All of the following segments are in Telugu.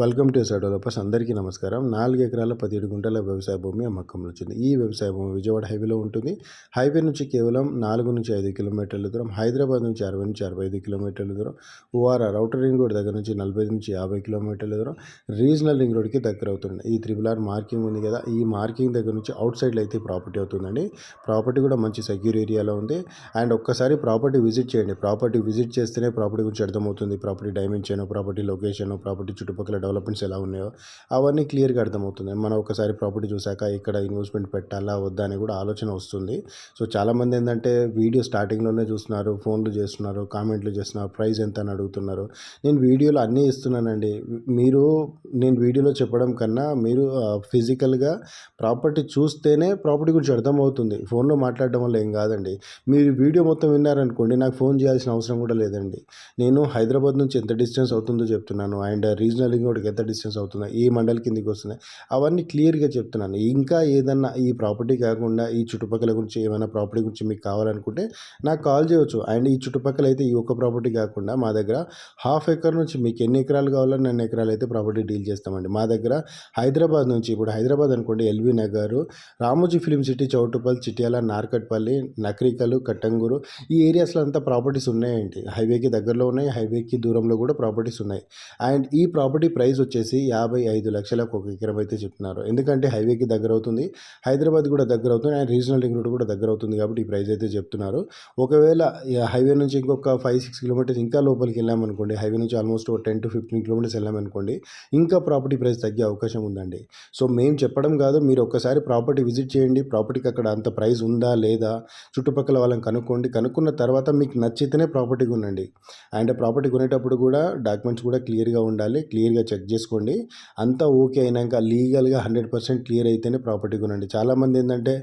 Welcome to SR developers. అందరికీ నమస్కారం. నాలుగు ఎకరాల పదిహేడు గుంటల వ్యవసాయ భూమి అమ్మకంలో వచ్చింది. ఈ వ్యవసాయ భూమి విజయవాడ హైవేలో ఉంటుంది. హైవే నుంచి కేవలం నాలుగు నుంచి ఐదు కిలోమీటర్ల దూరం హైదరాబాద్ నుంచి అరవై నుంచి అరవై ఐదు కిలోమీటర్ల దూరం ఓఆర్ రౌటర్ రింగ్ రోడ్ దగ్గర నుంచి నలభై నుంచి యాభై కిలోమీటర్ల దూరం రీజనల్ రింగ్ రోడ్కి దగ్గర అవుతుంది. ఈ త్రిబుల్ ఆర్ మార్కింగ్ ఉంది కదా ఈ మార్కింగ్ దగ్గర నుంచి అవుట్ సైడ్లో అయితే ప్రాపర్టీ అవుతుందండి. ప్రాపర్టీ కూడా మంచి సెక్యూర్ ఏరియాలో ఉంది. అండ్ ఒక్కసారి ప్రాపర్టీ విజిట్ చేయండి. ప్రాపర్టీ విజిట్ చేస్తేనే ప్రాపర్టీ గురించి అర్థమవుతుంది. Property dimension property location property చుట్టుపక్కల డెవలప్మెంట్స్ ఎలా ఉన్నాయో అవన్నీ క్లియర్గా అర్థమవుతుంది మనం ఒకసారి ప్రాపర్టీ చూశాక ఇక్కడ ఇన్వెస్ట్మెంట్ పెట్టాలా వద్దా అని కూడా ఆలోచన వస్తుంది. సో చాలామంది ఏంటంటే వీడియో స్టార్టింగ్లోనే చూస్తున్నారు ఫోన్లు చేస్తున్నారు కామెంట్లు చేస్తున్నారు ప్రైస్ ఎంత అని అడుగుతున్నారు. నేను వీడియోలో అన్నీ ఇస్తున్నానండి. మీరు నేను వీడియోలో చెప్పడం కన్నా మీరు ఫిజికల్గా ప్రాపర్టీ చూస్తేనే ప్రాపర్టీ గురించి అర్థమవుతుంది. ఫోన్లో మాట్లాడడం వల్ల ఏం కాదండి. మీరు వీడియో మొత్తం విన్నారనుకోండి నాకు ఫోన్ చేయాల్సిన అవసరం కూడా లేదండి. నేను హైదరాబాద్ నుంచి ఎంత డిస్టెన్స్ అవుతుందో చెప్తున్నాను. అండ్ రీజనల్ రోడ్కి ఎంత డిస్టెన్స్ అవుతుందో ఏ మండల్ కిందకి వస్తున్నాయి అవన్నీ క్లియర్గా చెప్తున్నాను. ఇంకా ఏదన్నా ఈ ప్రాపర్టీ కాకుండా ఈ చుట్టుపక్కల గురించి ఏమైనా ప్రాపర్టీ గురించి మీకు కావాలనుకుంటే నాకు కాల్ చేయవచ్చు అండ్ ఈ చుట్టుపక్కల అయితే ఈ ఒక్క ప్రాపర్టీ కాకుండా మా దగ్గర హాఫ్ ఎకర్ నుంచి మీకు ఎన్ని ఎకరాలు కావాలని ఎన్ని ఎకరాలు అయితే ప్రాపర్టీ డీల్ చేస్తామండి. మా దగ్గర హైదరాబాద్ నుంచి ఇప్పుడు హైదరాబాద్ అనుకోండి LV Nagar Ramoji film city Choutuppal Chityal Narketpally Nakrekal Kattangur ఈ ఏరియాస్లో అంతా ప్రాపర్టీస్ ఉన్నాయండి. హైవేకి దగ్గరలో ఉన్నాయి హైవేకి దూరంలో కూడా ప్రాపర్టీస్ ఉన్నాయి. అండ్ ఈ ప్రాపర్టీ ప్రైస్ వచ్చేసి యాభై ఐదు లక్షలకు ఒక ఎకరం అయితే చెప్తున్నారు. ఎందుకంటే హైవేకి దగ్గర అవుతుంది హైదరాబాద్ కూడా దగ్గర అవుతుంది అండ్ రీజనల్ రింగ్ రోడ్ కూడా దగ్గర అవుతుంది కాబట్టి ఈ ప్రైస్ అయితే చెప్తున్నారు. ఒకవేళ హైవే నుంచి ఇంకొక ఫైవ్ సిక్స్ కిలోమీటర్స్ ఇంకా లోపలికి వెళ్ళామనుకోండి హైవే నుంచి ఆల్మోస్ట్ ఒక టెన్ టు ఫిఫ్టీన్ కిలోమీటర్స్ వెళ్ళామనుకోండి ఇంకా ప్రాపర్టీ ప్రైస్ తగ్గే అవకాశం ఉందండి. సో మేము చెప్పడం కాదు మీరు ఒక్కసారి ప్రాపర్టీ విజిట్ చేయండి. ప్రాపర్టీకి అక్కడ అంత ప్రైస్ ఉందా లేదా చుట్టుపక్కల వాళ్ళని కనుక్కోండి. కనుక్కున్న తర్వాత మీకు నచ్చితేనే ప్రాపర్టీ కొనండి. అండ్ ప్రాపర్టీ కొనేటప్పుడు కూడా డాక్యుమెంట్స్ కూడా క్లియర్గా ఉండాలి. క్లియర్గా చెక్ చేసుకోండి. అంతా ఓకే అయినాక లీగల్గా హండ్రెడ్ పర్సెంట్ క్లియర్ అయితేనే ప్రాపర్టీ కొనండి. చాలామంది ఏంటంటే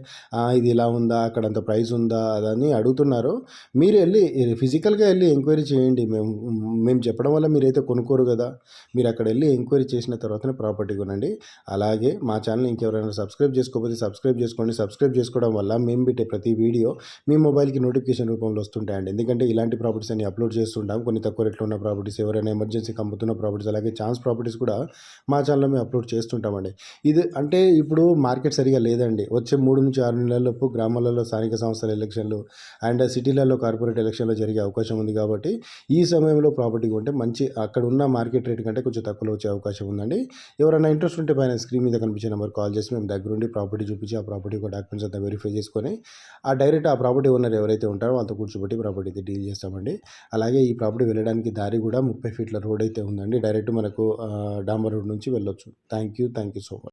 ఇది ఇలా ఉందా? అక్కడ అంత ప్రైస్ ఉందా? అదని అడుగుతున్నారు. మీరు వెళ్ళి ఫిజికల్గా వెళ్ళి ఎంక్వైరీ చేయండి. మేము మేము చెప్పడం వల్ల మీరైతే కొనుక్కోరు కదా. మీరు అక్కడ వెళ్ళి ఎంక్వైరీ చేసిన తర్వాతనే ప్రాపర్టీ కొనండి. అలాగే మా ఛానల్ ఇంకెవరైనా సబ్స్క్రైబ్ చేసుకోకపోతే సబ్స్క్రైబ్ చేసుకోండి. సబ్స్క్రైబ్ చేసుకోవడం వల్ల మేము పెట్టే ప్రతి వీడియో మీ మొబైల్కి నోటిఫికేషన్ రూపంలో వస్తుంటాయండి. ఎందుకంటే ఇలాంటి ప్రాపర్టీస్ అన్ని అప్లోడ్ చేస్తుంటాం. కొన్ని తక్కువ రేట్లో ఉన్న ప్రాపర్టీస్ ఎవరైనా ఎమర్జెన్సీ అమ్ముతున్న ప్రాపర్టీస్ అలాగే ఛాన్స్ ప్రాపర్టీస్ కూడా మా ఛానల్లో మేము అప్లోడ్ చేస్తుంటామండి. ఇది అంటే ఇప్పుడు మార్కెట్ సరిగా లేదండి. వచ్చే మూడు నుంచి ఆరు నెలలలోపు గ్రామాలలో స్థానిక సంస్థల ఎలక్షన్లు అండ్ సిటీలలో కార్పొరేట్ ఎలక్షన్లు జరిగే అవకాశం ఉంది కాబట్టి ఈ సమయంలో ప్రాపర్టీ కొంటే మంచి అక్కడ ఉన్న మార్కెట్ రేట్ కంటే కొంచెం తక్కువలో వచ్చే అవకాశం ఉందండి. ఎవరైనా ఇంట్రెస్ట్ ఉంటే పైన స్క్రీన్ మీద కనిపించే నెంబర్ కాల్ చేసి మేము దగ్గరుండి ప్రాపర్టీ చూపించి ఆ ప్రాపర్టీ ఒక డాక్యుమెంట్స్ అంతా వెరిఫై చేసుకొని ఆ డైరెక్ట్ ఆ ప్రాపర్టీ ఓనర్ ఎవరైతే ఉంటారో అంత కూర్చోబెట్టి ప్రాపర్టీ అయితే డీల్ చేస్తామండి. అలాగే ఈ ప్రాపర్టీ వెళ్ళడానికి దారి కూడా ముప్పై ఫీట్ల రోడ్ అయితే ఉందండి. డైరెక్ట్ మనకు డాంబర్ రోడ్ నుంచి వెళ్ళొచ్చు. Thank you thank you so much